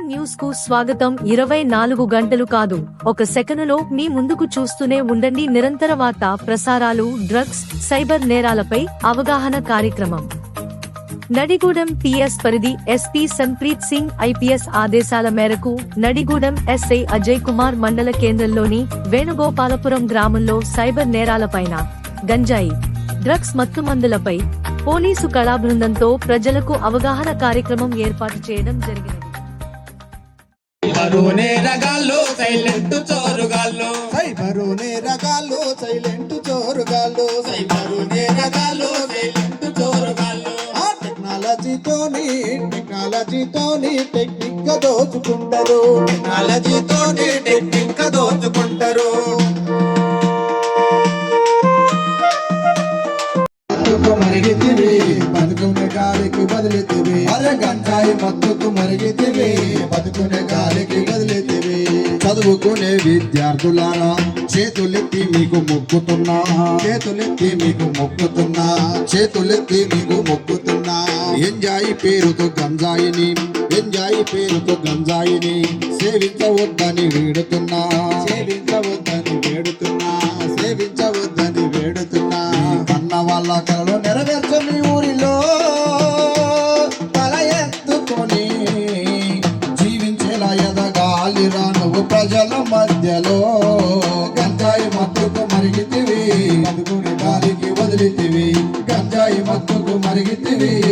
న్యూస్కు స్వాగతం. ఇరవై నాలుగు గంటలు కాదు. ఒక సెకనులో మీ ముందుకు చూస్తూనే ఉండండి నిరంతర వార్తా ప్రసారాలు డ్రగ్స్ సైబర్ నేరాలపై అవగాహన కార్యక్రమం. నడిగూడెం పిఎస్ పరిధి ఎస్పీ సంప్రీత్ సింగ్ ఐపీఎస్ ఆదేశాల మేరకు నడిగూడెం ఎస్ఐ అజయ్ కుమార్ మండల కేంద్రంలోని వేణుగోపాలపురం గ్రామంలో సైబర్ నేరాలపైన గంజాయి డ్రగ్స్ మత్తుమందులపై పోలీసు కళా బృందంతో ప్రజలకు అవగాహన కార్యక్రమం ఏర్పాటు చేయడం జరిగింది బరువునే రగాళ్ళు సైలెంట్ చోరుగాళ్ళు సైబరు నేరగాళ్ళు సైలెంట్ చోరుగాళ్ళు సైబరు నేరగాళ్ళు సైలెంట్ చోరుగాళ్ళు ఆ టెక్నాలజీతోని టెక్నాలజీతోని టెక్నిక్గా దోచుకుంటారు. టెక్నాలజీతోని టెక్నిక్ దోచుకుంటారు. మత్తుకు మరిగితివి బతుకునే అరే గంజాయి మత్తుకు మరిగితివి బతుకునే గాలికి బదిలితివి చదువుకునే విద్యార్థులారా చేతులెత్తి మీకు మొక్కుతున్నా. చేతులెత్తి మీకు మొక్కుతున్నా. చేతులెత్తి మీకు మొక్కుతున్నా. ఎంజాయి పేరుతో గంజాయిని ఎంజాయి పేరుతో గంజాయిని సేవించవద్దని వేడుతున్నా. సేవించవద్దని వేడుతున్నా. సేవించవద్దని వేడుతున్నా. కన్న వాళ్ళ కళలో నెరవేర్చు మీ ఊరిలో. రావాలి రా నువ్వు ప్రజల మధ్యలో. గంజాయి మత్తుకు మరిగితివి అదుగుడి దానికి వదిలితివి. గంజాయి మత్తుకు మరిగితివి.